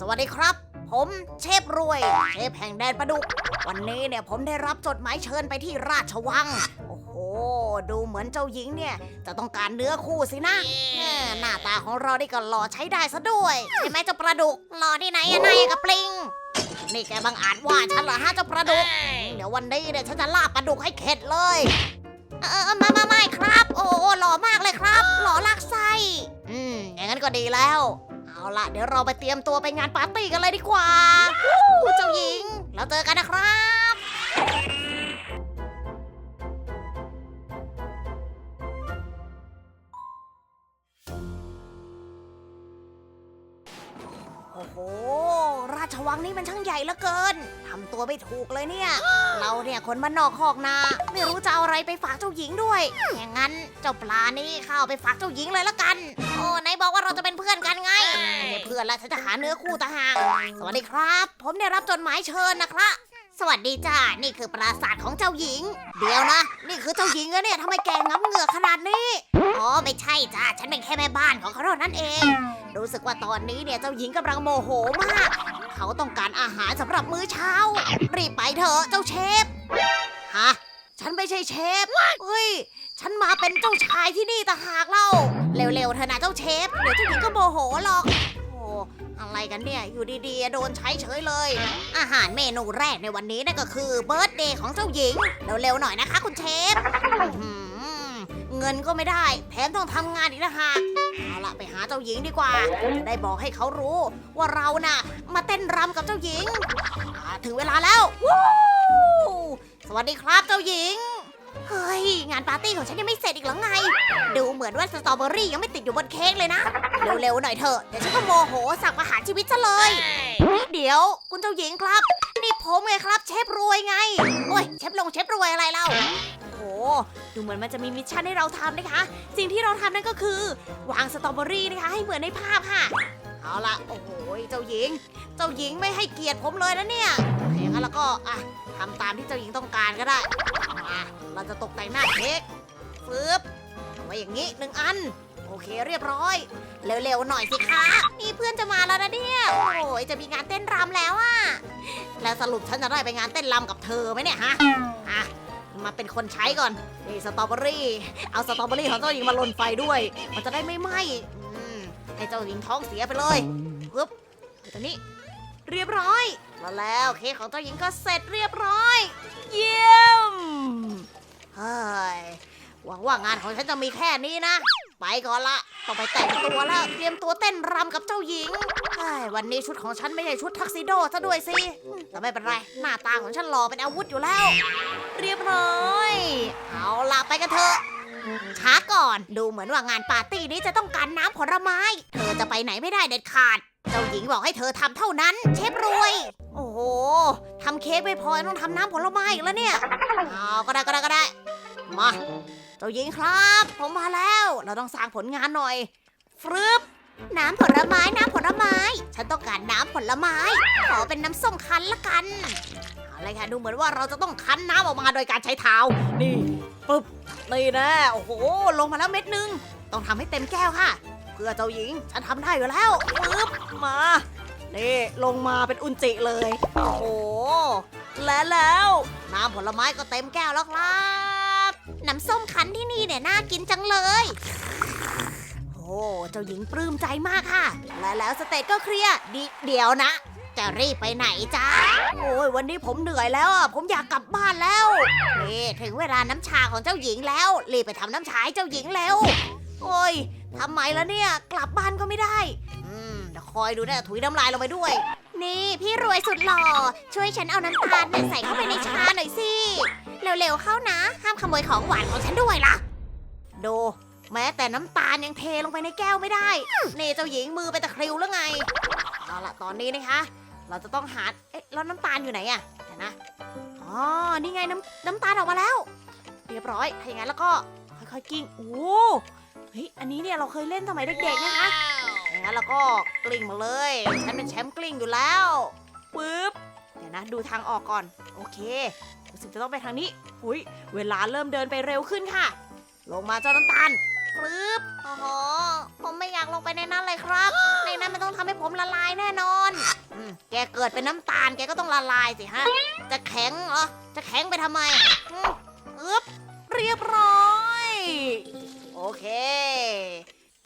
สวัสดีครับ ผมเชฟรวย เชฟแห่งแดนประดุก วันนี้เนี่ยผมได้รับจดหมายเชิญไปที่ราชวัง โอ้โห ดูเหมือนเจ้าหญิงเนี่ย จะต้องการเนื้อคู่สินะแหม่หน้าตาของเรานี่ก็หล่อใช้ได้ซะด้วยใช่ไหมเจ้าประดุกหล่อที่ไหนอะนายกับปลิง นี่แกบังอาจว่าฉันเหรอฮะเจ้าประดุก เดี๋ยววันนี้เนี่ยฉันจะลาบปลาดุกให้เข็ดเลย เออเออมามาไม่ครับ โอ้โหหล่อมากเลยครับ หล่อลากไส้อืมอย่างนั้นก็ดีแล้วเอา ล่ะเดี๋ยวเราไปเตรียมตัวไปงานปาร์ตี้กันเลยดีกว่าเจ้าหญิง แล้วเจอกันนะครับโอ้โห วังนี่มันช่างใหญ่เหลือเกิน ทำตัวไม่ถูกเลยเนี่ย เราเนี่ยคนบ้านนอกคอกนา ไม่รู้จะเอาอะไรไปฝากเจ้าหญิงด้วย อย่างนั้นเจ้าปลานี่เข้าเอาไปฝากเจ้าหญิงเลยละกัน โอ้ไหนบอกว่าเราจะเป็นเพื่อนกันไงไม่ใช่เพื่อนแล้วฉันจะหาเนื้อคู่ต่างหากสวัสดีครับ ผมได้รับจดหมายเชิญนะครับสวัสดีจ้า นี่คือปราสาทของเจ้าหญิง เดี๋ยวนะ นี่คือเจ้าหญิงอะเนี่ยทำไมแกงับเหงือกขนาดนี้ อ๋อ ไม่ใช่จ้า ฉันเป็นแค่แม่บ้านของเขาเท่านั้นเอง รู้สึกว่าตอนนี้เนี่ยเจ้าหญิงกำลังโมโหมาก เขาต้องการอาหารสำหรับมื้อเช้า รีบไปเถอะเจ้าเชฟ ฮะ ฉันไม่ใช่เชฟ เฮ้ย ฉันมาเป็นเจ้าชายที่นี่ต่างหากเล่า เร็วๆเถอะนะเจ้าเชฟ เดี๋ยวเจ้าหญิงก็โมโหหรอก โอ้อะไรกันเนี่ย อยู่ดีๆ โดนใช้เฉยเลย อาหารเมนูแรกในวันนี้นั่นก็คือเบิร์ตเดย์ของเจ้าหญิง เร็วๆหน่อยนะคะ คุณเชฟอื้อหือ เงินก็ไม่ได้ แถมต้องทำงานอีกนะฮะเอาละไปหาเจ้าหญิงดีกว่าจะได้บอกให้เขารู้ว่าเราน่ะ มาเต้นรำกับเจ้าหญิงอ่าถึงเวลาแล้ววู้สวัสดีครับเจ้าหญิง เฮ้ย งานปาร์ตี้ของฉันยังไม่เสร็จอีกเหรอไง ดูเหมือนว่าสตรอเบอรี่ยังไม่ติดอยู่บนเค้กเลยนะ เร็วๆหน่อยเถอะเดี๋ยวฉันก็โมโหสั่งประหารชีวิตซะเลย เดี๋ยวคุณเจ้าหญิงครับ นี่ผมไงครับ เชฟรวยไง โอ้ยเชฟลงเชฟรวยอะไรเล่า ดูเหมือนมันจะมีมิชชั่นให้เราทำนะคะ สิ่งที่เราทำนั่นก็คือ วางสตรอเบอรี่นะคะ ให้เหมือนในภาพค่ะ เอาละโอ้โหเจ้าหญิง เจ้าหญิงไม่ให้เกียรติผมเลยนะเนี่ยอย่างนั้นแล้วก็อะทำตามที่เจ้าหญิงต้องการก็ได้มาเราจะตกแต่งหน้าเค้กปึ๊บเอาไว้อย่างนี้หนึ่งอัน โอเคเรียบร้อย เร็วๆหน่อยสิคะนี่เพื่อนจะมาแล้วนะเนี่ยโอ้ยจะมีงานเต้นรำแล้วอะแล้วสรุปฉันจะได้ไปงานเต้นรำกับเธอไหมเนี่ยฮะอะ มาเป็นคนใช้ก่อน นี่สตรอเบอรี่ เอาสตรอเบอรี่ของเจ้าหญิงมาลนไฟด้วย มันจะได้ไม่ไหม้อืมให้เจ้าหญิงท้องเสียไปเลยปึ๊บตรงนี้ เรียบร้อยแล้วแล้วเค้กของเจ้าหญิงก็เสร็จเรียบร้อย เยี่ยม เฮ้ย หวังว่างานของฉันจะมีแค่นี้นะ ไปก่อนละ ต้องไปแต่งตัวแล้ว เตรียมตัวเต้นรำกับเจ้าหญิงเฮ้ยวันนี้ชุดของฉันไม่ใช่ชุดทักซิโดซะด้วยสิ แต่ไม่เป็นไร หน้าตาของฉันหล่อเป็นอาวุธอยู่แล้ว เรียบร้อย เอาล่ะไปกันเถอะ ช้าก่อน ดูเหมือนว่างานปาร์ตี้นี้จะต้องการน้ำผลไม้ เธอจะไปไหนไม่ได้เด็ดขาด เจ้าหญิงบอกให้เธอทำเท่านั้น เชฟรวย โอ้โหทำเค้กไม่พอต้องทำน้ำผลไม้อีกแล้วเนี่ย เอาก็ได้ก็ได้ก็ได้ มา เจ้าหญิงครับ ผมมาแล้ว เราต้องสร้างผลงานหน่อย ฟรึบ น้ำผลไม้ น้ำผลไม้ ฉันต้องการน้ำผลไม้ ขอเป็นน้ำส้มคั้นละกัน เอาเลยค่ะ ดูเหมือนว่าเราจะต้องคั้นน้ำออกมาโดยการใช้เท้า นี่ ปึ๊บ นี่นะ โอ้โห ลงมาแล้วเม็ดหนึง ต้องทำให้เต็มแก้วค่ะ เพื่อเจ้าหญิง ฉันทำได้อยู่แล้ว ปึ๊บ มา นี่ ลงมาเป็นอุนจิเลย โอ้โห และแล้ว น้ำผลไม้ก็เต็มแก้วแล้วครับ น้ำส้มคั้นที่นี่เนี่ยน่ากินจังเลย โอ้ เจ้าหญิงปลื้มใจมากค่ะ และแล้วสเตจก็เคลียร์ดิเดี๋ยวนะ จะรีบไปไหนจ้าโอ้ยวันนี้ผมเหนื่อยแล้วอะผมอยากกลับบ้านแล้ว นี่ถึงเวลาน้ำชาของเจ้าหญิงแล้ว รีบไปทำน้ำชาให้เจ้าหญิงแล้ว โอ้ยทำไมล่ะเนี่ย กลับบ้านก็ไม่ได้ อืมเดี๋ยวคอยดูนะถุยน้ำลายลงไปด้วย นี่พี่รวยสุดหล่อ ช่วยฉันเอาน้ำตาลเนี่ยใส่เข้าไปในชาหน่อยสิ เร็วๆเข้านะ ห้ามขโมยของหวานของฉันด้วยล่ะ ดู แม้แต่น้ำตาลยังเทลงไปในแก้วไม่ได้ นี่เจ้าหญิงมือไปตะคริวแล้วไง เอาล่ะตอนนี้นะคะ เราจะต้องหา เอ๊ะแล้วน้ำตาลอยู่ไหนอะเดี๋ยวนะ อ๋อ นี่ไงน้ำน้ำตาลออกมาแล้ว เรียบร้อย ถ้าอย่างนั้นแล้วก็ค่อยๆกิ้งโอ้เฮ้ย อันนี้เนี่ยเราเคยเล่นสมัยเด็กๆนะคะอย่างนั้นเราก็กลิ้งมาเลย ฉันเป็นแชมป์กลิ้งอยู่แล้ว ปึ๊บ เดี๋ยวนะ ดูทางออกก่อน โอเค รู้สึกจะต้องไปทางนี้อุ้ยเวลาเริ่มเดินไปเร็วขึ้นค่ะ ลงมาเจ้าน้ำตาลปึ๊บโอ้โห ผมไม่อยากลงไปในนั้นเลยครับ ในนั้นมันต้องทำให้ผมละลายแน่นอนอมแกเกิดเป็นน้ำตาล แกก็ต้องละลายสิฮะ จะแข็งเหรอ จะแข็งไปทำไมอืมอึ๊บเรียบร้อย โอเค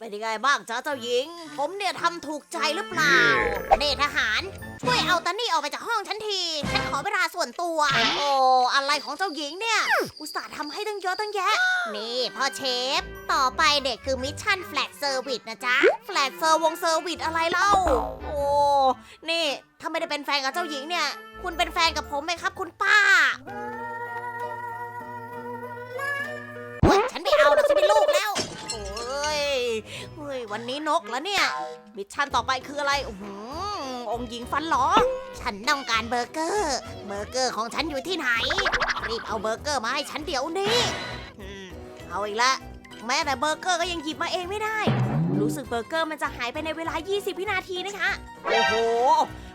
เป็นยังไงบ้างจ้าเจ้าหญิง ผมเนี่ยทำถูกใจหรือเปล่าเนทหาร ช่วยเอาตานี่ออกไปจากห้องฉันที ฉันขอเวลาส่วนตัว โอ้อะไรของเจ้าหญิงเนี่ย อุตส่าห์ทำให้ตั้งเยอะตั้งแยะ นี่พ่อเชฟ ต่อไปเด็กคือมิชชั่นแฟลตเซอร์วิสนะจ๊ะ แฟลตเซอร์วงเซอร์วิสอะไรเล่า โอ้ นี่ถ้าไม่ได้เป็นแฟนกับเจ้าหญิงเนี่ย คุณเป็นแฟนกับผมไหมครับ คุณป้าโอ๊ยฉันไม่เอาหรอกฉันมี นนี้นกแล้วเนี่ย มิชชั่นต่อไปคืออะไรอื้องค์หญิงฟันหลอฉันต้องการเบอร์เกอร์ เบอร์เกอร์ของฉันอยู่ที่ไหน รีบเอาเบอร์เกอร์มาให้ฉันเดี๋ยวนี้อืมเอาอีกละ แม้แต่เบอร์เกอร์ก็ยังหยิบมาเองไม่ได้ รู้สึกเบอร์เกอร์มันจะหายไปในเวลา 20 วินาทีนะคะ โอ้โห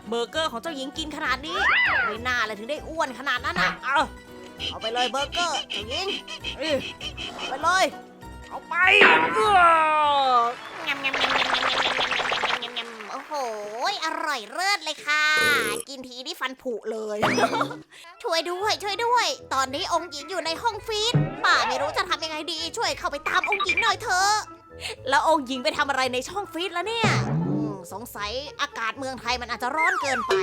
เบอร์เกอร์ของเจ้าหญิงกินขนาดนี้ไม่น่าเลยถึงได้อ้วนขนาดนั้นอะเอาเอาไปเลยเบอร์เกอร์เจ้าหญิงเอาไปเลย เอาไปเออ ยำยำยำยำยำยำยำยำยำยำโอ้โห อร่อยเลิศเลยค่ะ กินทีนี่ฟันผุเลย ช่วยด้วย ช่วยด้วย ตอนนี้องค์หญิงอยู่ในห้องฟีดป่าไม่รู้จะทำยังไงดี ช่วยเข้าไปตามองค์หญิงหน่อยเถอะ แล้วองค์หญิงไปทำอะไรในช่องฟีดแล้วเนี่ยสงสัยอากาศเมืองไทยมันอาจจะร้อนเกินไป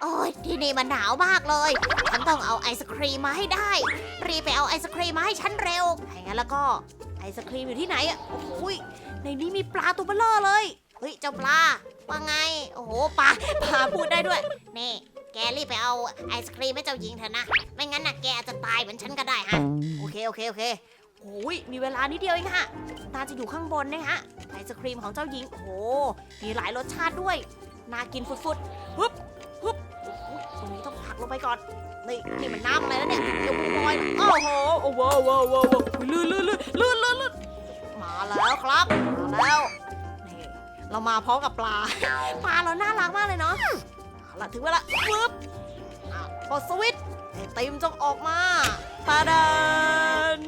โอ้ยที่นี่มันหนาวมากเลย ฉันต้องเอาไอศครีมมาให้ได้ รีบไปเอาไอศครีมมาให้ฉันเร็วถ้าอย่างนั้นแล้วก็ไอศครีมอยู่ที่ไหนอะโอ้ย ในนี้มีปลาตัวเบลอเลย เฮ้ยเจ้าปลาว่าไง โอ้โหปลาปลาพูดได้ด้วย นี่ แกรีบไปเอาไอศครีมให้เจ้าหญิงเถอะนะ ไม่งั้นน่ะแกอาจจะตายเหมือนฉันก็ได้ฮะ โอเคโอเคโอเคโอ้ยมีเวลานิดเดียวเองค่ะ ตาจะอยู่ข้างบนนะฮะ ไอศครีมของเจ้าหญิง โอ้โห มีหลายรสชาติด้วย น่ากินฟุดๆฮึบฮึบตรงนี้ต้องผลักลงไปก่อน นี่นี่มันน้ำอะไรแล้วเนี่ยเดี๋ยวผมลอย โอ้โห โอ้โหว้าวว้าวว้าวลื่นลื่นลื่นลื่นลื่น มาแล้วครับ มาแล้ว นี่เรามาพร้อมกับปลา ปลาเราน่ารักมากเลยเนาะเอาละถึงเวลาปึ๊บอะกดสวิตช์ไอติมจงออกมาตาดาน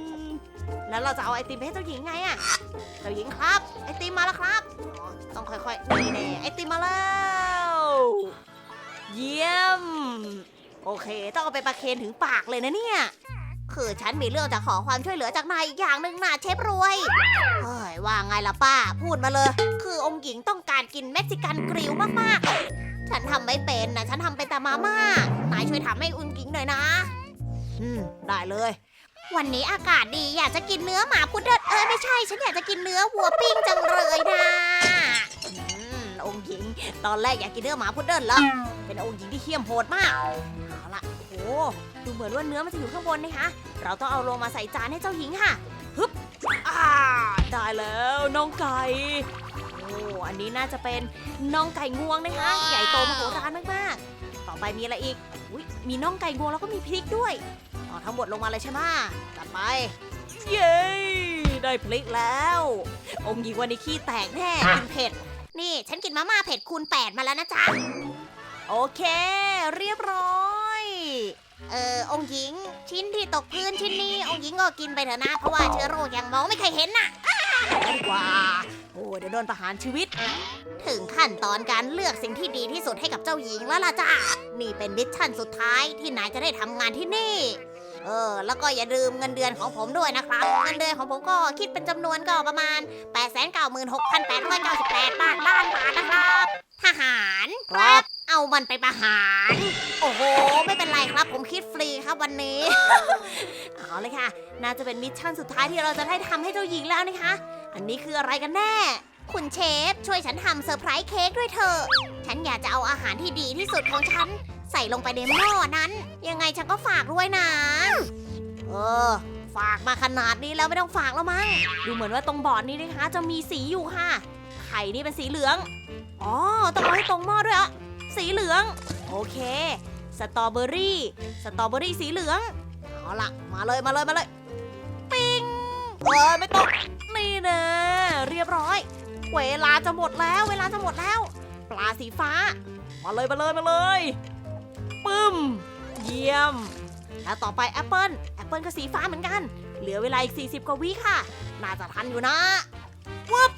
แล้วเราจะเอาไอติมไปให้เจ้าหญิงไงอะเจ้าหญิงครับ ไอติมมาแล้วครับ ต้องค่อยๆ นี่แน่ไอติมมาแล้ว เยี่ยม โอเค ต้องเอาไปประเคนถึงปากเลยนะเนี่ย คือฉันมีเรื่องจะขอความช่วยเหลือจากนายอีกอย่างหนึ่งนะเชฟรวย เฮ้ย ว่าไงล่ะป้า พูดมาเลย คือองค์หญิงต้องการกินเม็กซิกันกริลมากๆ ฉันทำไม่เป็นนะ ฉันทำเป็นแต่มาม่า นายช่วยทำให้องค์หญิงหน่อยนะ อืม ได้เลย วันนี้อากาศดีอยากจะกินเนื้อหมาพุดเดิ้ลเอ้ยไม่ใช่ ฉันอยากจะกินเนื้อวัวปิ้งจังเลยนะอืมองค์หญิง ตอนแรกอยากกินเนื้อหมาพุดเดิ้ลเหรอเป็นองค์หญิงที่เขี้ยมโหดมากเอาละโอ้ ดูเหมือนว่าเนื้อมันจะอยู่ข้างบนนะคะ เราต้องเอาลงมาใส่จานให้เจ้าหญิงค่ะฮึบอ่าได้แล้วน้องไก่โอ้อันนี้น่าจะเป็นน้องไก่งวงนะคะ ใหญ่โตมโหฬารมากๆ ต่อไปมีอะไรอีกอุ้ยมีน้องไก่งวงแล้วก็มีพริกด้วยเอาทั้งหมดลงมาเลยใช่ไหมจัดไป เย้ได้พริกแล้ว องค์หญิงวันนี้ขี้แตกแน่กินเผ็ด นี่ฉันกินมาม่าเผ็ดคูณ8มาแล้วนะจ๊ะ โอเค เรียบร้อย เออองค์หญิงชิ้นที่ตกพื้นชิ้นนี้ องค์หญิงก็กินไปเถอะนะเพราะว่าเชื้อโรคยังมองไม่เคยเห็นน่ะดีกว่าโอ้เดี๋ยวโดนประหารชีวิต ถึงขั้นตอนการเลือกสิ่งที่ดีที่สุดให้กับเจ้าหญิงแล้วล่ะจ้านี่เป็นมิชชั่นสุดท้ายที่นายจะได้ทำงานที่นี่ ออแล้วก็อย่าลืมเงินเดือนของผมด้วยนะครับ เงินเดือนของผมก็คิดเป็นจำนวนก็ประมาณ 896,898 บาทล้านบาทนะครับ ทหารครับ เอามันไปประหาร โอ้โห ไม่เป็นไรครับ ผมคิดฟรีครับวันนี้ เอาเลยค่ะ น่าจะเป็นมิชชั่นสุดท้ายที่เราจะได้ทำให้เจ้าหญิงแล้วนะคะ อันนี้คืออะไรกันแน่ คุณเชฟ ช่วยฉันทำเซอร์ไพรส์เค้กด้วยเถอะฉันอยากจะเอาอาหารที่ดีที่สุดของฉัน ใส่ลงไปในหม้อนั้น ยังไงฉันก็ฝากด้วยนะ เออ ฝากมาขนาดนี้แล้วไม่ต้องฝากแล้วมั้ง ดูเหมือนว่าตรงบอร์ดนี้นะคะ จะมีสีอยู่ค่ะ ไข่นี่เป็นสีเหลือง อ๋อ ต้องเอาให้ตรงหม้อด้วยอะสีเหลือง โอเค สตรอเบอรี่ สตรอเบอรี่สีเหลือง เอาละมาเลยมาเลยมาเลย ปิ้งเออไม่ต้องนี่นะเรียบร้อย เวลาจะหมดแล้ว เวลาจะหมดแล้ว ปลาสีฟ้า มาเลยมาเลยมาเลย ปึ้ม เยี่ยม แล้วต่อไปแอปเปิลแอปเปิลก็สีฟ้าเหมือนกัน เหลือเวลาอีก 40 กว่าวิค่ะ น่าจะทันอยู่นะวึบ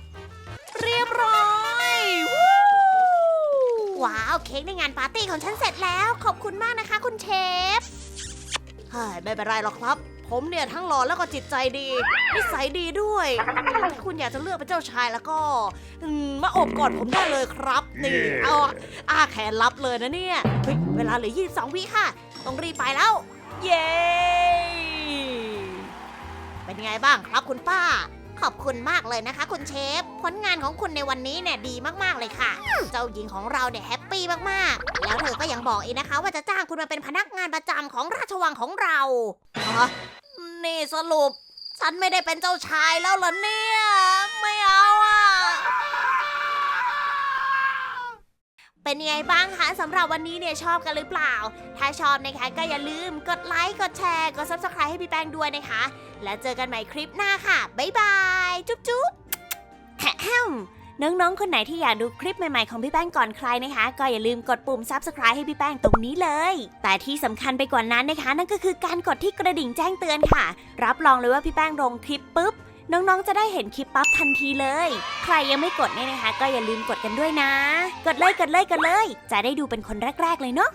เรียบร้อยว้าว เค้กในงานปาร์ตี้ของฉันเสร็จแล้ว ขอบคุณมากนะคะคุณเชฟเฮ้ยไม่เป็นไรหรอกครับ ผมเนี่ยทั้งหล่อแล้วก็จิตใจดี นิสัยดีด้วย ถ้าคุณอยากจะเลือกเป็นเจ้าชายแล้วก็มาอบกอดผมได้เลยครับ นี่ เอาอ่าแขนรับเลยนะเนี่ยเยเวลาเหลือ 22 วิค่ะ ต้องรีบไปแล้ว เย้ เป็นไงบ้างครับคุณป้า ขอบคุณมากเลยนะคะ คุณเชฟ ผลงานของคุณในวันนี้เนี่ยดีมากๆเลยค่ะ เจ้าหญิงของเราเนี่ยแฮปปี้มากๆ แล้วเธอก็ยังบอกอีกนะคะ ว่าจะจ้างคุณมาเป็นพนักงานประจำของราชวังของเราฮะนี่สรุป ฉันไม่ได้เป็นเจ้าชายแล้วเหรอเนี่ย ไม่เอาอะ เป็นยังไงบ้างคะสำหรับวันนี้เนี่ยชอบกันหรือเปล่า ถ้าชอบนะคะก็อย่าลืมกดไลค์ กดแชร์ กด subscribe ให้พี่แป้งด้วยนะคะ แล้วเจอกันใหม่คลิปหน้าค่ะ บ๊ายบาย จุ๊บจุ๊บแฮมน้องๆ คนไหนที่อยากดูคลิปใหม่ๆ ของพี่แป้งก่อนใครนะคะ ก็อย่าลืมกดปุ่ม subscribe ให้พี่แป้งตรงนี้เลย แต่ที่สำคัญไปกว่านั้นนะคะ นั่นก็คือการกดที่กระดิ่งแจ้งเตือนค่ะ รับรองเลยว่าพี่แป้งลงคลิปปุ๊บ น้องๆ จะได้เห็นคลิปปั๊บทันทีเลย ใครยังไม่กดเนี่ยนะคะ ก็อย่าลืมกดกันด้วยนะ กดเลยกดเลยกดเลย จะได้ดูเป็นคนแรก ๆ เลยเนาะ